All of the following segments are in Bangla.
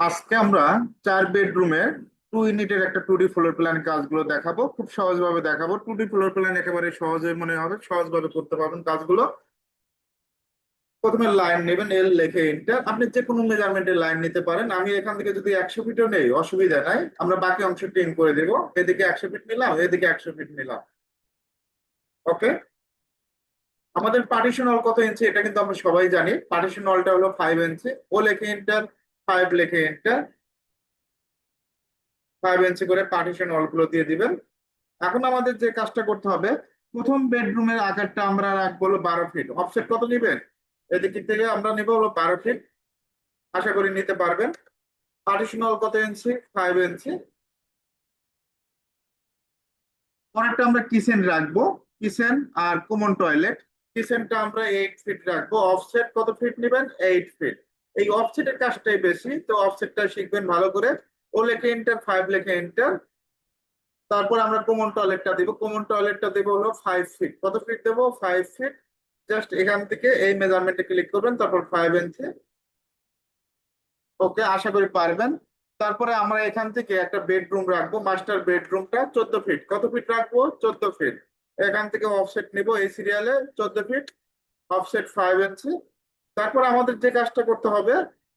আজকে আমরা চার বেডরুমের টু ইউনিটের একটা টু ডি ফ্লোর প্ল্যান কাজগুলো দেখাবো। খুব সহজভাবে দেখাবো। টু ডি ফ্লোর প্ল্যান একেবারে সহজে মনে হবে, সহজভাবে করতে পারবেন কাজগুলো। প্রথমে লাইন নেবেন এল লেখে ইন্টার আপনি যে কোনো মেজারমেন্টের লাইন নিতে পারেন। আমি এখান থেকে যদি একশো ফিটও নেই, অসুবিধা নাই। আমরা বাকি অংশ টেন করে দেবো। এদিকে একশো ফিট নিলাম, এদিকে একশো ফিট নিলাম। ওকে আমাদের পার্টিশন হল কত ইঞ্চি এটা কিন্তু আমরা সবাই জানি। পার্টিশন হলটা হলো ফাইভ ইঞ্চি ও লেখে ইন্টার ফাইভ লেখে ইন্টার ফাইভ ইঞ্চি করে পার্টিশন ওয়ালগুলো দিয়ে দিবেন। এখন আমাদের যে কাজটা করতে হবে, প্রথম বেডরুমের আকারটা আমরা রাখব হলো বারো ফিট অফসেট কত নিবেন? এদিক থেকে আমরা নিব হলো বারো ফিট আশা করি নিতে পারবেন। পার্টিশন ওয়াল কত ইঞ্চি ফাইভ ইঞ্চি পরেরটা আমরা কিচেন রাখব। কিচেন আর কমন টয়লেট কিচেনটা আমরা এইট ফিট রাখব। অফসেট কত ফিট নেবেন? এইট ফিট এই অফসেটের কাজটাই বেশি, তো অফসেটটা শিখবেন ভালো করে। ও লেখে এন্টার ফাইভ লেখে এন্টার তারপর আমরা কমন টয়লেটটা দিব। কমন টয়লেটটা দেবো হলো ফাইভ ফিট কত ফিট দেবো? ফাইভ ফিট জাস্ট এখান থেকে এই মেজারমেন্টে ক্লিক করবেন, তারপর ফাইভ ইঞ্চি ওকে আশা করি পারবেন। তারপরে আমরা এখান থেকে একটা বেডরুম রাখব মাস্টার বেডরুমটা চোদ্দ ফিট কত ফিট রাখব? চোদ্দ ফিট এখান থেকে অফসেট নিব এই সিরিয়ালে চোদ্দ ফিট অফসেট ফাইভ ইঞ্চি তারপর আমাদের যে কাজটা করতে হবে,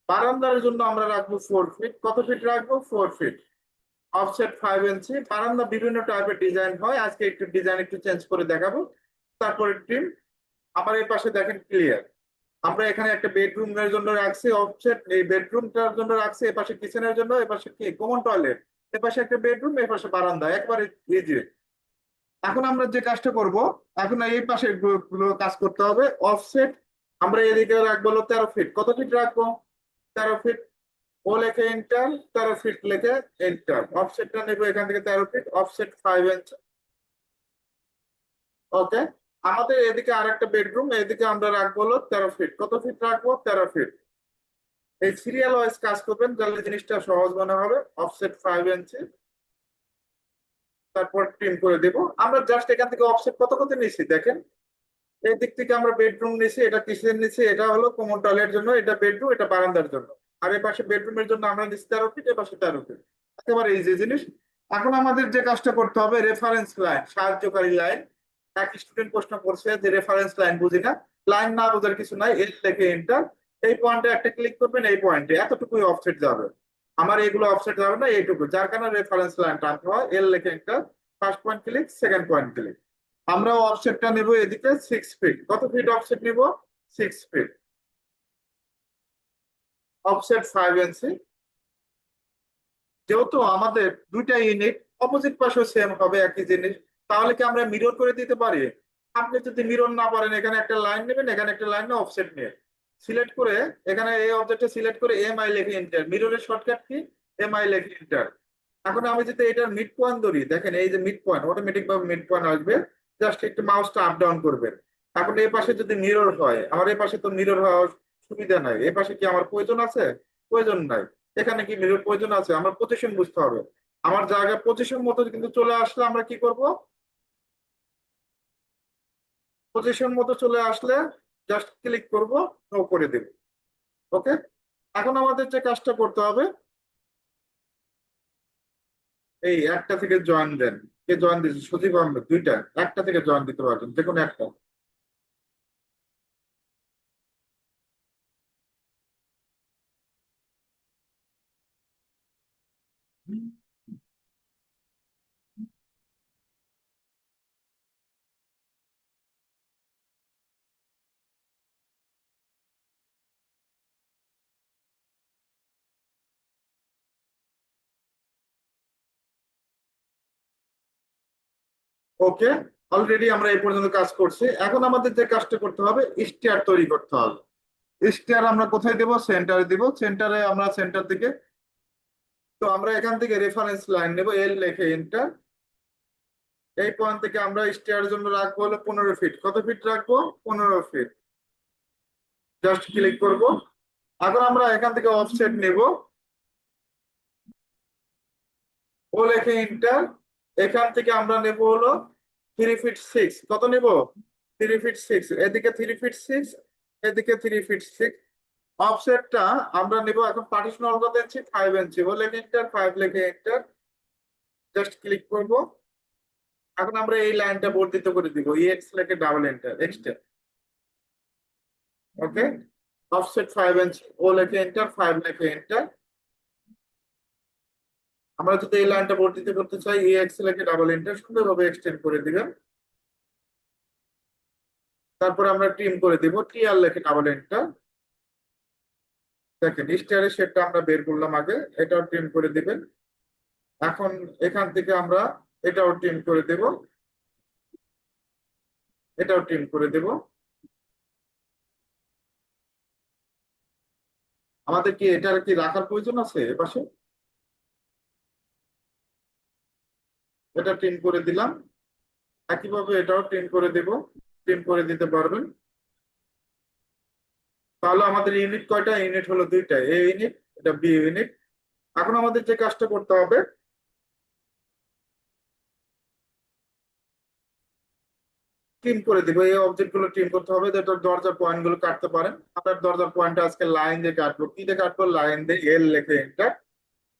বারান্দার জন্য আমরা রাখব ফোর ফিট কত ফিট রাখব? Four feet offset five inch বারান্দা বিভিন্ন টাইপের ডিজাইন হয়। আজকে একটু ডিজাইন একটু চেঞ্জ করে দেখাবো। তারপরে টিম আমার এই পাশে দেখেন ক্লিয়ার আমরা এখানে একটা বেডরুমের জন্য রাখছি অফসেট এই বেডরুমটার জন্য রাখছি, এ পাশে কিচেনের জন্য, এ পাশে কি? কমন টয়লেট এ পাশে একটা বেডরুম এ পাশে বারান্দা, একবারে ইজি এখন আমরা যে কাজটা করব, এখন এই পাশে কাজ করতে হবে। অফসেট আমরা এদিকে রাখব হলো তেরো ফিট কত ফিট রাখব? তেরো ফিট ও লেখে এন্টার তেরো ফিট লেখে এন্টার অফসেটটা নেব এখান থেকে তেরো feet offset five inch okay আমাদের এদিকে আর একটা বেডরুম এদিকে আমরা রাখব হলো তেরো ফিট কত ফিট রাখব? তেরো ফিট এই সিরিয়াল ওয়াইজ কাজ করবেন, তাহলে জিনিসটা সহজ মনে হবে। অফসেট ফাইভ ইঞ্চি তারপর ট্রিম করে দেব। আমরা জাস্ট এখান থেকে অফসেট কত কত নিয়েছি দেখেন? এই দিক থেকে আমরা বেডরুম নিছি, এটা কিচেন নিছি, এটা হলো কমন টয়লেট জন্য, এটা বেডরুম এটা বারান্দার জন্য। আর এই পাশে বেডরুমের জন্য আমরা নিচ্ছি তেরো ফিট এ পাশে তেরো ফিট একেবারে ইজি জিনিস। এখন আমাদের যে কাজটা করতে হবে রেফারেন্স লাইন সাহায্যকারী লাইন এক স্টুডেন্ট প্রশ্ন করছে যে রেফারেন্স লাইন বুঝি না। লাইন না বোঝার কিছু নাই এল লেখে এন্টার এই পয়েন্টে একটা ক্লিক করবেন, এই পয়েন্টে এতটুকুই অফসেট যাবে। আমার এগুলো অফসেট যাবে না, এইটুকু। যার কারণে রেফারেন্স লাইন টানতে হয় এল লেখে enter first point click second point click আমরা অফসেটটা নেব এদিকে সিক্স ফিট কত ফিট অফসেট নিব? Six feet offset five inch যেহেতু আমাদের দুইটা ইউনিট অপোজিট পাশেও সেম হবে একই জিনিস, তাহলে কি আমরা মিরর করে দিতে পারি? আপনি যদি মিরর না পারেন, এখানে একটা লাইন নেবেন, এখানে একটা লাইন অফসেট নিয়ে। সিলেক্ট করে, এখানে এই অবজেক্টে সিলেক্ট করে এম আই লেখে এন্টার মিররের শর্টকাট কি? এম আই লেখে এন্টার এখন আমি যদি এটার মিড পয়েন্ট ধরি, দেখেন এই যে মিড পয়েন্ট অটোমেটিক ভাবে মিড পয়েন্ট আসবে। জাস্ট একটু মাউসটা আপ ডাউন করবেন। এখন এই পাশে যদি মিরর হয়, আমার এই পাশে তো মিরর হওয়ার সুবিধা নাই। এই পাশে কি আমার প্রয়োজন আছে? প্রয়োজন নাই। এখানে কি মিরর প্রয়োজন আছে? আমার পজিশন বুঝতে হবে। আমার জায়গা পজিশন মতো কিন্তু চলে আসলে আমরা কি করব? পজিশন মতো চলে আসলে জাস্ট ক্লিক করব নো করে দেব। ওকে এখন আমাদের যে কাজটা করতে হবে, এই একটা থেকে জয়েন দেন। কে জয়েন দিয়েছে? সচিব আহমেদ দুইটা। একটা থেকে জয়েন দিতে পারবেন যে কোনো একটা। ওকে অলরেডি আমরা এই পর্যন্ত কাজ করছি। এখন আমাদের যে কাজটা করতে হবে স্টেয়ার তৈরি করতে হবে। স্টেয়ার আমরা কোথায় দেব? সেন্টারে দিব। সেন্টারে আমরা সেন্টার থেকে তো আমরা এখান থেকে রেফারেন্স লাইন নেব। এল লেখে এন্টার এই পয়েন্ট থেকে আমরা স্টেয়ার জন্য রাখব হলো পনেরো ফিট কত ফিট রাখব? পনেরো ফিট জাস্ট ক্লিক করব। এখন আমরা এখান থেকে অফসেট নেব। ও লেখে ইন্টার এখান থেকে আমরা নেব হলো থ্রি ফিট সিক্স কত নেব? থ্রি ফিট সিক্স এদিকে থ্রি ফিট সিক্স এদিকে থ্রি ফিট সিক্স অফসেটটা আমরা নিব এখন পার্টিশন কত ইঞ্চি ফাইভ ইঞ্চি হলে এন্টার ফাইভ লেখে এন্টার জাস্ট ক্লিক করব। এখন আমরা এই লাইনটা বর্ধিত করে দিব। এক্স লেখে double enter এক্সটের okay offset five inch O লেখে এন্টার ফাইভ লেখে এন্টার আমরা যদি এই লাইনটা বর্ধিত করতে চাই ইএক্স লেখে ডাবল এন্টার সুন্দরভাবে এক্সটেন্ড করে দিবেন। তারপর আমরা ট্রিম করে দিব টিআর লেখে ডাবল এন্টার দেখেন স্টারের শেডটা আমরা বের করলাম আগে, এটাও ট্রিম করে দিবেন। এখন এখান থেকে আমরা এটাও ট্রিম করে দেব। এটাও ট্রিম করে দেব। আমাদের কি এটার কি রাখার প্রয়োজন আছে এপাশে? এটা ট্রিম করে দিলাম। একইভাবে এটাও ট্রিম করে দেব। ট্রিম করে দিতে পারবেন। তাহলে আমাদের ইউনিট কয়টা? ইউনিট হলো দুইটা। এ ইউনিট এটা বি ইউনিট এখন আমাদের যে কাজটা করতে হবে টিম করে দিব। এই অবজেক্টগুলো ট্রিম করতে হবে যেটা দরজার পয়েন্টগুলো কাটতে পারেন। আপনার দরজার পয়েন্ট আজকে লাইন দিয়ে কাটবো। কি দিয়ে কাটবো? লাইন দিয়ে এল লেখে এটা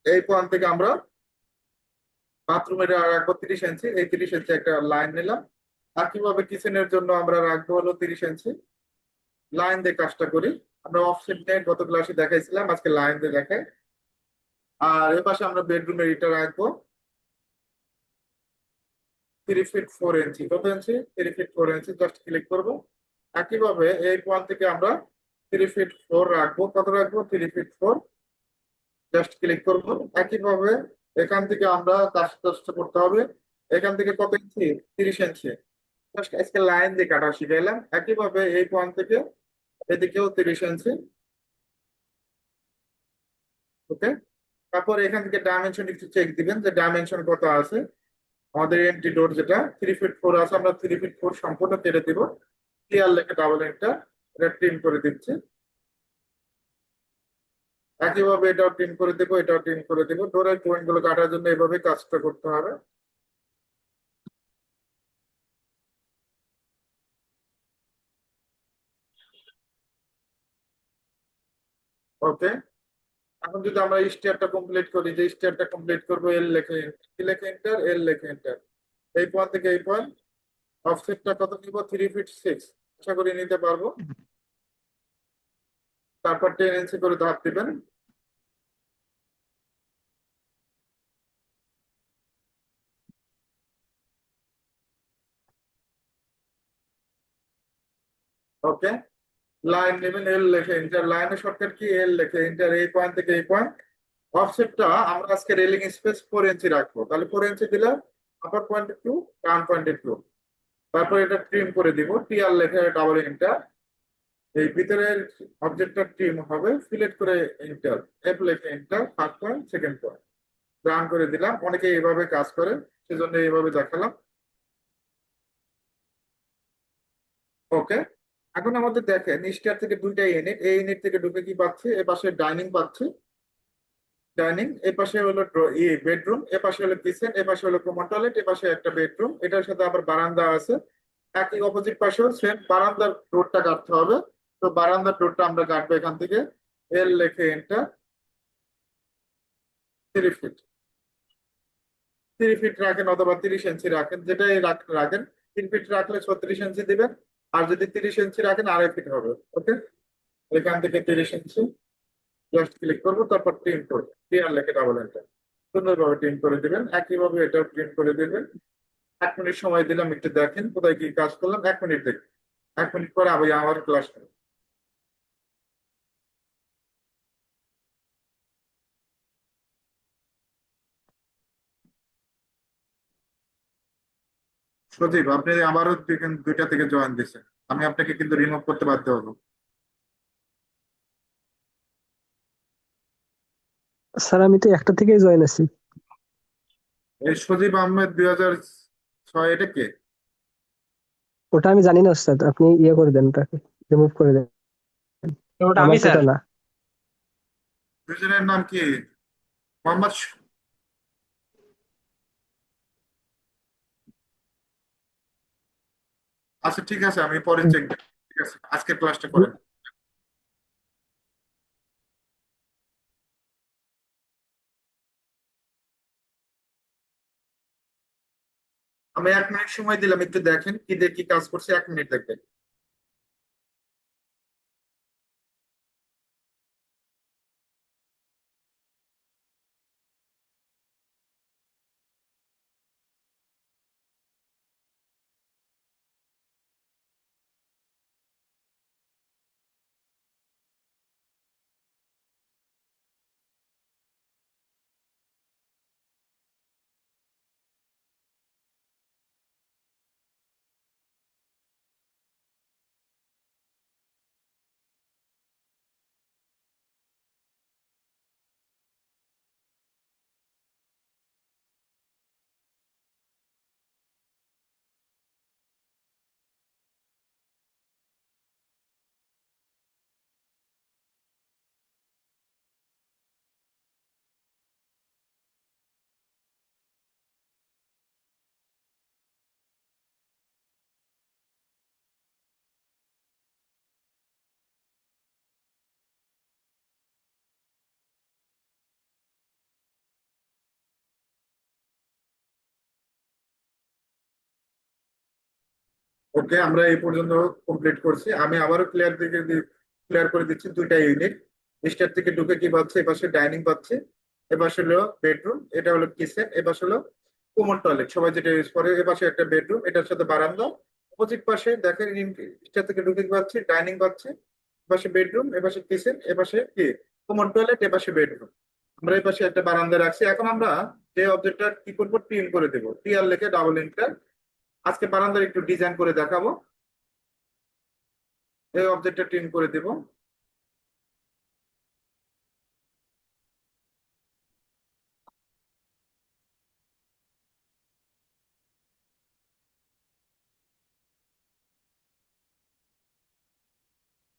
এই পয়েন্ট থেকে আমরা বাথরুমের রাখব তিরিশ ইঞ্চি। এই তিরিশ ইঞ্চি একটা লাইন নিলাম। একইভাবে কিচেনের জন্য আমরা রাখব হলো তিরিশ ইঞ্চি। লাইন দিয়ে কাজটা করি। আমরা অফসেট নিয়ে গত ক্লাসে দেখাইছিলাম, আজকে লাইন দিয়ে দেখাই। আর এ পাশে আমরা বেডরুমের এটা রাখব। থ্রি ফিট ফোর ইঞ্চি কত inch three feet four inch just click করব। একইভাবে এই পয়েন্ট থেকে আমরা থ্রি ফিট ফোর রাখব। কত রাখব? Three feet four just click করব। একইভাবে এখান থেকে আমরা কাজ কাজটা করতে হবে। এখান থেকে কত ইঞ্চি তিরিশ ইঞ্চি আজকে লাইন দিয়ে কাটা শিখাইলাম। একইভাবে এই পয়েন্ট থেকে এদিকেও তিরিশ ইঞ্চি ওকে তারপর এখান থেকে ডাইমেনশন একটু চেক দিবেন যে ডাইমেনশন কত আছে। আমাদের এন্ট্রি ডোর যেটা থ্রি ফিট ফোর আছে, আমরা থ্রি ফিট ফোর সম্পূর্ণ কেটে দিব। ক্লিয়ার লেখে ডাবল এটা এটা ট্রিম করে দিচ্ছি। একইভাবে এটাও ট্রিম করে দেবো এটাও ট্রিম করে দেবো। ডোরের পয়েন্টগুলো কাটার জন্য এভাবে কাজটা করতে হবে। ওকে এখন যদি আমরা স্টেয়ারটা কমপ্লিট করি যে স্টেয়ারটা কমপ্লিট করব এল লেখে কি লেখে এন্টার এল লেখে এন্টার এই পয়েন্ট থেকে এই পয়েন্ট অফসেটটা কত নিব? থ্রি ফিট সিক্স আশা করি নিতে পারব। তারপর টেন ইঞ্চি করে ধাপ দিবেন। ওকে? লাইন নেবেন এল লেখে এন্টার লাইনের শর্টকাট কি? এল লেখে এন্টার এই পয়েন্ট থেকে এই পয়েন্ট অফসেটটা আমরা আজকে রেলিং স্পেস ফোর ইঞ্চি রাখব। তাহলে ফোর ইঞ্চি দিলে upper point to down point to তারপর এটা ট্রিম করে দিব। টি আর লেখে ডাবল এন্টার এই ভিতরের অবজেক্টটা ট্রিম হবে। সিলেক্ট করে এন্টার এফ লেখে enter first point second point run করে দিলাম। অনেকে এইভাবে কাজ করে, সেজন্য এইভাবে দেখালাম। ওকে এখন আমাদের দেখেন স্টার থেকে দুইটা ইউনিট এই ইউনিট থেকে ঢুকে কি পাচ্ছে? এ পাশে ডাইনিং পাচ্ছে। ডাইনিং এ পাশে হলো বেডরুম এ পাশে হলো কিচেন এ পাশে হলো কমন টয়লেট এ পাশে একটা বেডরুম এটার সাথে আবার বারান্দা আছে। একই অপোজিট পাশেও সেম বারান্দার ডোরটা কাটতে হবে। তো বারান্দার ডোরটা আমরা কাটবো এখান থেকে। এল লেখে enter three feet three feet রাখেন অথবা তিরিশ ইঞ্চি রাখেন। যেটাই রাখ- রাখেন, তিন ফিট রাখলে ছত্রিশ ইঞ্চি দিবেন। আর যদি তিরিশ ইঞ্চি রাখেন, আড়াই ফিট হবে ওকে এখান থেকে তিরিশ ইঞ্চি জাস্ট ক্লিক করব, তারপর টিম করব। ক্লিয়ার লেখে ডাবল এন্টার সুন্দরভাবে টিম করে দিবেন। একইভাবে এটাও প্রিন্ট করে দেবেন। এক মিনিট সময় দিলাম, একটু দেখেন কোথায় কি কাজ করলাম। এক মিনিট দেখুন এক মিনিট পরে আবার আমার ক্লাস সজীব আপনি আবারও দুইটা থেকে জয়েন দিচ্ছেন আমি আপনাকে কিন্তু রিমুভ করতে বাধ্য হব। স্যার আমি তো একটা থেকেই জয়েন আছি। এই সজীব আহমেদ দুই হাজার ছয় এটা কে? ওটা আমি জানি না স্যার। আপনি ইয়ে করে দেন ওটাকে রিমুভ করে দেন। ওটা আমি স্যার। না। দুজনের নাম কি? মোহাম্মদ আচ্ছা ঠিক আছে আমি পরে চেক ঠিক আছে আজকের ক্লাসটা করেন। আমি এক মিনিট সময় দিলাম একটু দেখেন কি দেখি কি কাজ করছে এক মিনিট দেখবেন। ওকে আমরা এই পর্যন্ত কমপ্লিট করছি। আমি আবারও ক্লিয়ার দিকে ক্লিয়ার করে দিচ্ছি দুইটা ইউনিট স্টার থেকে ঢুকে কি পাচ্ছে? এপাশে ডাইনিং পাচ্ছে। এপাশে হলো বেডরুম এটা হলো কিচেন এপাশে হলো কমন টয়লেট সবাই যেটা ইউজ করে এপাশে একটা বেডরুম এটার সাথে বারান্দা। অপোজিট পাশে দেখেন স্টার থেকে ঢুকে কি পাচ্ছে? ডাইনিং পাচ্ছে। এপাশে বেডরুম এপাশে কিচেন এপাশে কি? কমন টয়লেট এপাশে বেডরুম আমরা এপাশে একটা বারান্দা রাখছি। এখন আমরা যে অবজেক্টটা কি করব? ট্রিম করে দেবো। টিআর লেখে ডাবল ইন্টার আজকে বারান্দার একটু ডিজাইন করে দেখাবো। এই অবজেক্টটা ট্রিম করে দেব।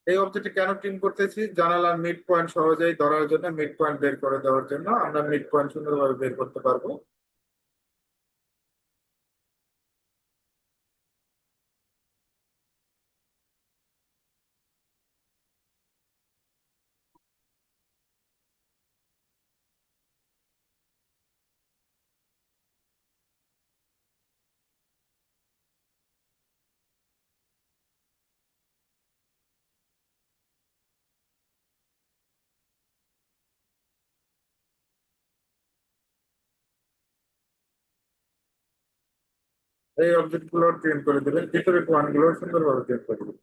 এই অবজেক্টে কেন ট্রিম করতেছি? জানালার মিড পয়েন্ট সহজেই ধরার জন্য মিড পয়েন্ট বের করে দেওয়ার জন্য। আমরা মিড পয়েন্ট সুন্দরভাবে বের করতে পারব। এই অবজেক্টগুলো ট্রিম করে দেবেন ভিতরে পয়েন্টগুলো সুন্দরভাবে ট্রিম করে দেবেন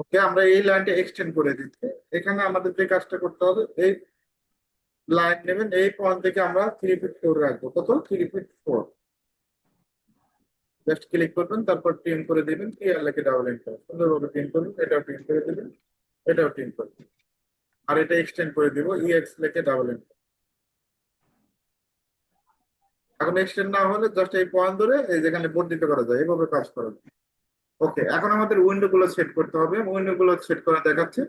ওকে আমরা এই লাইনটা এক্সটেন্ড করে দিচ্ছি এখানে আমাদের যে কাজটা করতে হবে। এই লাইন নেবেন, এই পয়েন্ট থেকে আমরা থ্রি ফিট ফোর রাখব। কত? Three feet four just click করবেন, তারপর ট্রিম করে দিবেন। ক্লিয়ার লেখে ডাবল এন্টার সুন্দরভাবে ট্রিম করবেন। এটাও ট্রিম করে দিবেন। এটাও ট্রিম করবেন। আর এটা এক্সটেন্ড করে দিব। ইএক্স লেখে ডাবল এন্টার এখন এক্সটেন্ড না হলে জাস্ট এই পয়েন্ট ধরে এই যেখানে বর্ধিত করা যায় এভাবে কাজ করা যায়। ওকে এখন আমাদের উইন্ডো গুলো সেট করতে হবে। উইন্ডো গুলো সেট করা দেখাচ্ছে।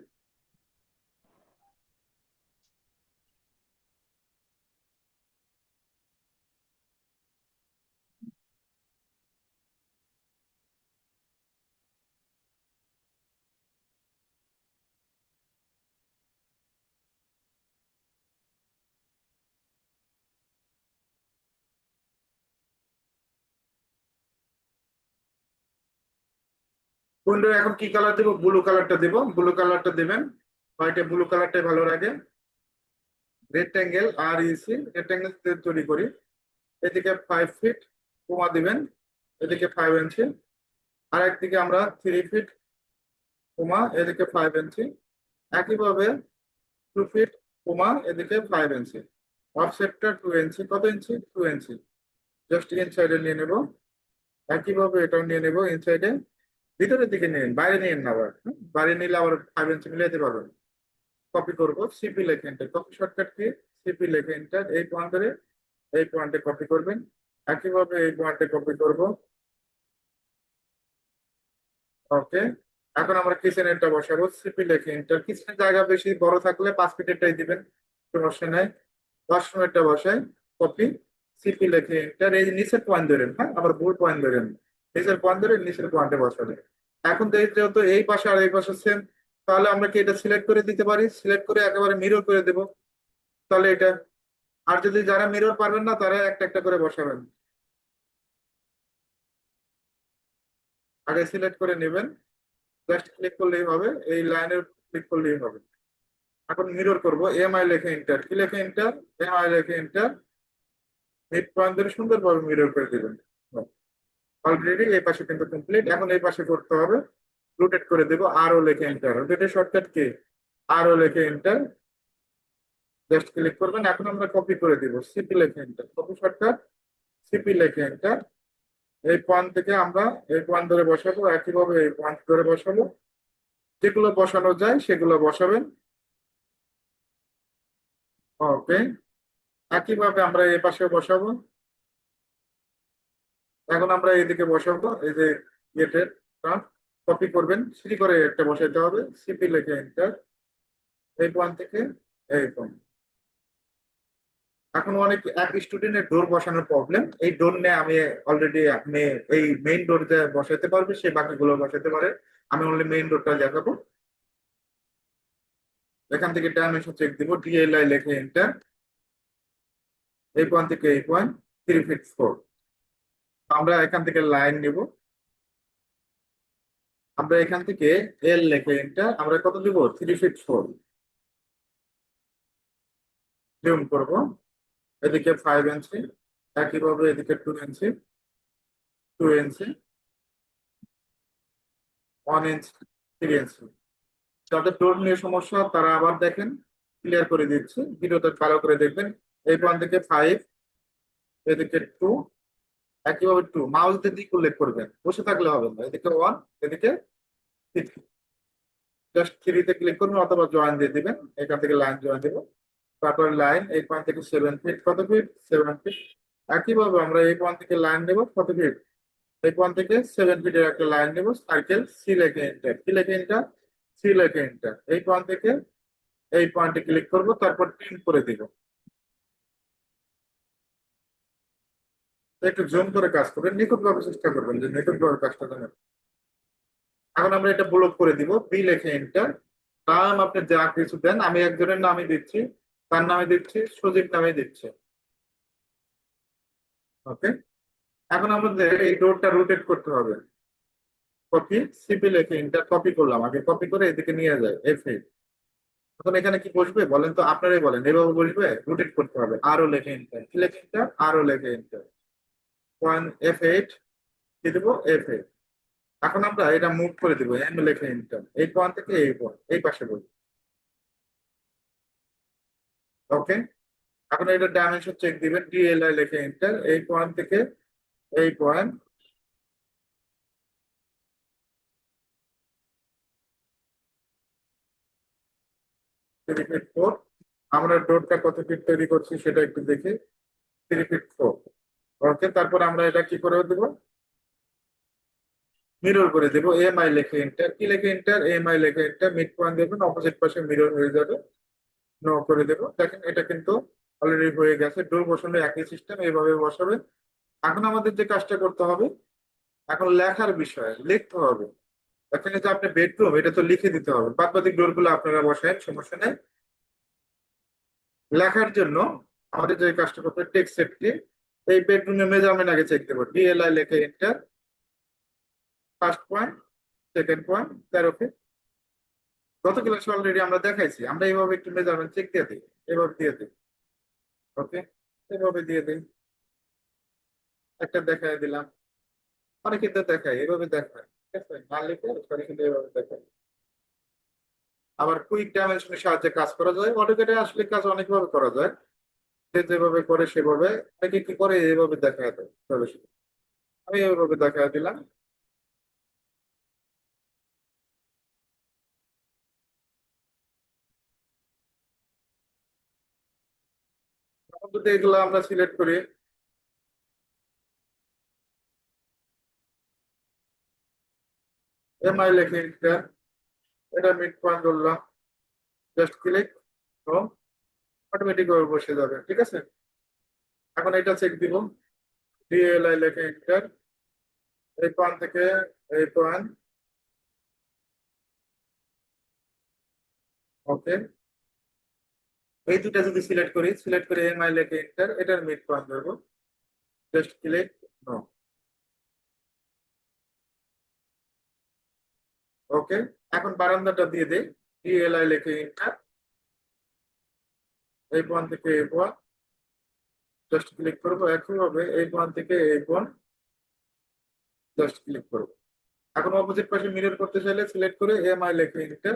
উইন্ডো এখন কি কালার দেবো? ব্লু কালারটা দেবো। ব্লু কালারটা দেবেন। হোয়াইটে ব্লু কালারটাই ভালো লাগে। রেক্ট্যাঙ্গেল আর ইসি রেক্ট্যাঙ্গেল তৈরি করি। এদিকে ফাইভ ফিট কমা দিবেন। এদিকে ফাইভ ইঞ্চি আর একদিকে আমরা থ্রি ফিট কমা, এদিকে ফাইভ ইঞ্চি একইভাবে টু ফিট কমা, এদিকে ফাইভ ইঞ্চি অফসেটটা টু ইঞ্চি কত ইঞ্চি টু ইঞ্চি জাস্ট ইনসাইডে নিয়ে নেব। একইভাবে এটাও নিয়ে নেব। ইনসাইডে ভিতরের দিকে নিন, বাইরে নিন না আবার বাইরে নিলে আবার ফাইভ ইঞ্চি মিলাইতে পারবেন কপি করব সিপি লেখে এন্টার কপি শর্টকাট কি সিপি লেখে এন্টার এই পয়েন্টে এই পয়েন্টে কপি করবেন। একইভাবে এই পয়েন্টে কপি করব। ওকে এখন আমরা কিচেন কিচেনেরটা বসাবো। সিপি লেখে এন্টার কিচেনের জায়গা বেশি বড় থাকলে পাঁচ ফিটেরটাই দিবেন সমস্যা নাই। ওয়াশরুমেরটা বসাই কপি সিপি লেখে এন্টার এই নিচের পয়েন্ট ধরেন হ্যাঁ? আবার ভুল পয়েন্ট ধরেন নিচের পয়েন্ট ধরে নিচের পয়েন্টে বসাবে। এখন যেহেতু এই পাশে আর এই পাশে সেম তাহলে আমরা কি এটা সিলেক্ট করে দিতে পারি? সিলেক্ট করে একেবারে মিরর করে দেব। তাহলে এটা, আর যদি যারা মিরর পারবেন না, তারা একটা একটা করে বসাবেন। আগে সিলেক্ট করে নেবেন। জাস্ট ক্লিক করলেই হবে, এই লাইনের ক্লিক করলেই হবে। এখন মিরর করব এম আই লেখে এন্টার কি লেখে এন্টার এমআই লেখে এন্টার মিড পয়েন্ট ধরে সুন্দরভাবে মিরর করে দিবেন। অলরেডি এই পাশে কিন্তু কমপ্লিট এখন এই পাশে করতে হবে রোটেট করে দেব আরও লেখে এন্টার রোটেটের শর্টকাট কি? আরও লেখে এন্টার জাস্ট ক্লিক করবেন। এখন আমরা কপি করে দিব। সিপি লেখে এন্টার কপি শর্টকাট সিপি লেখে এন্টার এই পয়েন্ট থেকে আমরা এই পয়েন্ট ধরে বসাবো, একইভাবে এই পয়েন্ট ধরে বসাবো। যেগুলো বসানো যায়, সেগুলো বসাবেন। ওকে একইভাবে আমরা এই পাশে বসাবো। এখন আমরা এদিকে বসাবো, এই যে গেটের কপি করবেন সিটি করে একটা বসাইতে হবে সিপি লেখে এন্টার এই পয়েন্ট থেকে এই পয়েন্ট এখন অনেক, এক স্টুডেন্টের ডোর বসানোর প্রবলেম এই ডোর নিয়ে আমি অলরেডি আপনি এই মেইন ডোর বসাতে পারবে, সে বাকিগুলো বসাতে পারে, আমি অনলি মেইন ডোরটা দেখাবো। এখান থেকে ডাইমেনশন চেক দিব ডিএলআই লেখে এন্টার এই পয়েন্ট থেকে এই পয়েন্ট থ্রি ফিট ফোর আমরা এখান থেকে লাইন নিব। আমরা এখান থেকে এল লেখে এন্টার আমরা কত দিব? থ্রি ফিট ফোর জুম করব। এদিকে ফাইভ ইঞ্চি একইভাবে এদিকে two inch two inch one inch three inch যাদের ডোর নিয়ে সমস্যা, তারা আবার দেখেন ক্লিয়ার করে দিচ্ছে। ভিডিওটা ভালো করে দেখবেন। এই পয়েন্ট থেকে ফাইভ এদিকে টু একইভাবে টু মাউস দিয়ে দিক উল্লেখ করবেন। বসে থাকলে হবে না। এদিকে ওয়ান এদিকে থ্রি জাস্ট থ্রিতে ক্লিক করবেন অথবা জয়েন দিয়ে দিবেন। এখান থেকে লাইন জয়েন দিব। তারপর লাইন এই পয়েন্ট থেকে সেভেন ফিট কত ফিট সেভেন ফিট একইভাবে আমরা এই পয়েন্ট থেকে লাইন নেব। কত ফিট এই পয়েন্ট থেকে সেভেন ফিটের একটা লাইন নেব। সার্কেল সি লেখে এন্টার কি লেখে এন্টার সি লেখে এন্টার এই পয়েন্ট থেকে এই পয়েন্টে ক্লিক করব। তারপর টিম করে দিব। একটু জুম করে কাজ করবেন, নিখুঁতভাবে চেষ্টা করবেন যে নিখুঁতভাবে কাজটা যেন এখন আমরা এটা ব্লক করে দিব বি লেখে এন্টার নাম আপনি যা কিছু দেন, আমি একজনের নামে দিচ্ছি, তার নামে দিচ্ছি সজীব নামে দিচ্ছি। ওকে এখন আমাদের এই ডোরটা রোটেট করতে হবে। কপি সিপি লেখে এন্টার কপি করলাম, আগে কপি করে এদিকে নিয়ে যায় এফ এখন এখানে কি বসবে? বলেন তো, আপনারাই বলেন, এভাবে বসবে রোটেট করতে হবে আরও লেখে এন্টার কি লেখে এন্টার আরও লেখে এন্টার পয়েন্ট এফ এইট কি দেবো এফ এইট এখন আমরা এটা মুভ করে দিব এম লেখে এন্টার এই পয়েন্ট থেকে এই পয়েন্ট এই পাশে বলব ওকে এখন এটা ডাইমেনশন চেক দিবেন ডিএলআই লেখে এন্টার এই পয়েন্ট থেকে এই পয়েন্ট থ্রি ফিট ফোর আমরা ডোরটা কত ফিট তৈরি করছি সেটা একটু দেখি। থ্রি ফিট ফোর ওকে, তারপর আমরা এটা কি করে দেবো? মিরর করে দেবো। এম আই লেখে এন্টার কি লেখে এন্টার এম আই লেখে এন্টার মিড পয়েন্ট দেবেন অপোজিট পাশে মিরর হয়ে যাবে। নো করে দেবো। দেখেন, এটা কিন্তু অলরেডি হয়ে গেছে। ডোর বসানো একই সিস্টেম এইভাবে বসাবে। এখন আমাদের যে কাজটা করতে হবে, এখন লেখার বিষয়, লিখতে হবে। এখানে যে আপনি বেডরুম এটা তো লিখে দিতে হবে। বাদ বাকি ডোরগুলো আপনারা বসায় সমস্যা নেই। লেখার জন্য আমাদের যে কাজটা করতে টেক্সট সেটটি এই বেডরুমের মেজারমেন্ট আগে চেক দেবো। ডিএলআই লেখে enter first point second point তেরো ফিট গত ক্লাসে অলরেডি আমরা দেখাইছি। আমরা এইভাবে একটু মেজারমেন্ট চেক দিয়ে দিই। এভাবে দিয়ে দিই। ওকে এভাবে দিয়ে দিই। একটা দেখাই দিলাম। অনেকে তো দেখায়, এভাবে দেখায়। না লিখে সরি কিন্তু এভাবে দেখায়। আবার কুইক ডাইমেনশনের সাহায্যে কাজ করা যায়। অটোকেটে আসলে কাজ অনেকভাবে করা যায়। যেভাবে করে সেভাবে, তাকে কি করে এভাবে দেখা দেয় আমি এভাবে দেখা দিলাম। এগুলো আমরা সিলেক্ট করি। এমআই লেখে এটা mid point just click automatic ভাবে বসে যাবে ঠিক আছে? এখন এটা চেক দিব। ডিএলআই লেখে এন্টার এই পয়েন্ট থেকে এই পয়েন্ট ওকে এই দুটা যদি সিলেক্ট করি সিলেক্ট করে এমআই লেখে এন্টার এটার মিড পয়েন্ট ধরবো। জাস্ট ক্লিক নো ওকে এখন বারান্দাটা দিয়ে দেই ডিএলআই লেখে এন্টার এই পয়েন্ট থেকে এই পয়েন্ট জাস্ট ক্লিক করব একইভাবে এই পয়েন্ট থেকে এই পয়েন্ট জাস্ট ক্লিক করব। এখন অপোজিট পাশে মিরর করতে চাইলে সিলেক্ট করে এমআই লেখে এন্টার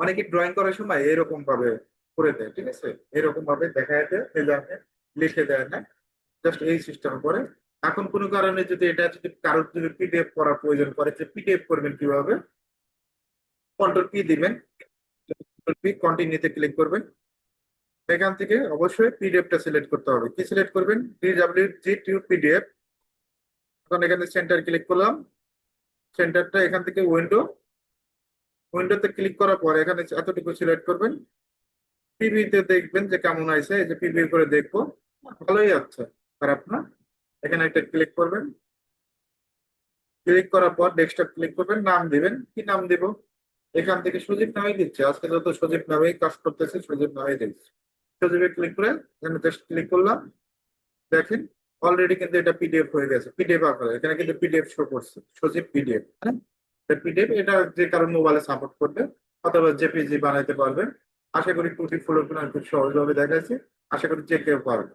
অনেকে ড্রয়িং করার সময় এরকম ভাবে করে দেয়, ঠিক আছে? এরকম ভাবে দেখায় দেয় মেজারকে লিখে দেয় না জাস্ট এই সিস্টেম করে। এখন কোনো কারণে যদি এটা যদি কারোর যদি পিডিএফ করার প্রয়োজন করে, যে পিডিএফ করবেন কীভাবে? কন্ট্রোল পি দিবেন কন্টিনিউতে ক্লিক করবেন। এখান থেকে অবশ্যই পিডিএফটা সিলেক্ট করতে হবে। কি সিলেক্ট করবেন? জি টু পিডিএফ এখন এখানে সেন্টার ক্লিক করলাম। সেন্টারটা এখান থেকে উইন্ডো উইন্ডোতে ক্লিক করার পর এখানে এতটুকু সিলেক্ট করবেন। পিভিতে দেখবেন যে কেমন আছে এই যে পিভি করে দেখব। ভালোই আছে খারাপ না। এখানে একটা ক্লিক করবেন। ক্লিক করার পর ডেস্কটপ ক্লিক করবেন। নাম দিবেন। কি নাম দিব? এখান থেকে সজীব নামেই দিচ্ছে। আজকে যত সজীব নামেই কাজ করতেছে, সজীব নামে দিচ্ছে। সজীবে ক্লিক করে এখানে জাস্ট ক্লিক করলাম। দেখেন অলরেডি কিন্তু এটা পিডিএফ হয়ে গেছে। পিডিএফ আকারে, এখানে কিন্তু পিডিএফ শো করছে। সজীব পিডিএফ হ্যাঁ? পিডিএফ এটা যে কারও মোবাইলে সাপোর্ট করবে, অথবা জেপিজি বানাইতে পারবে। আশা করি টুটি ফুলো খুব সহজভাবে দেখাচ্ছে আশা করি যে কেউ পারবে।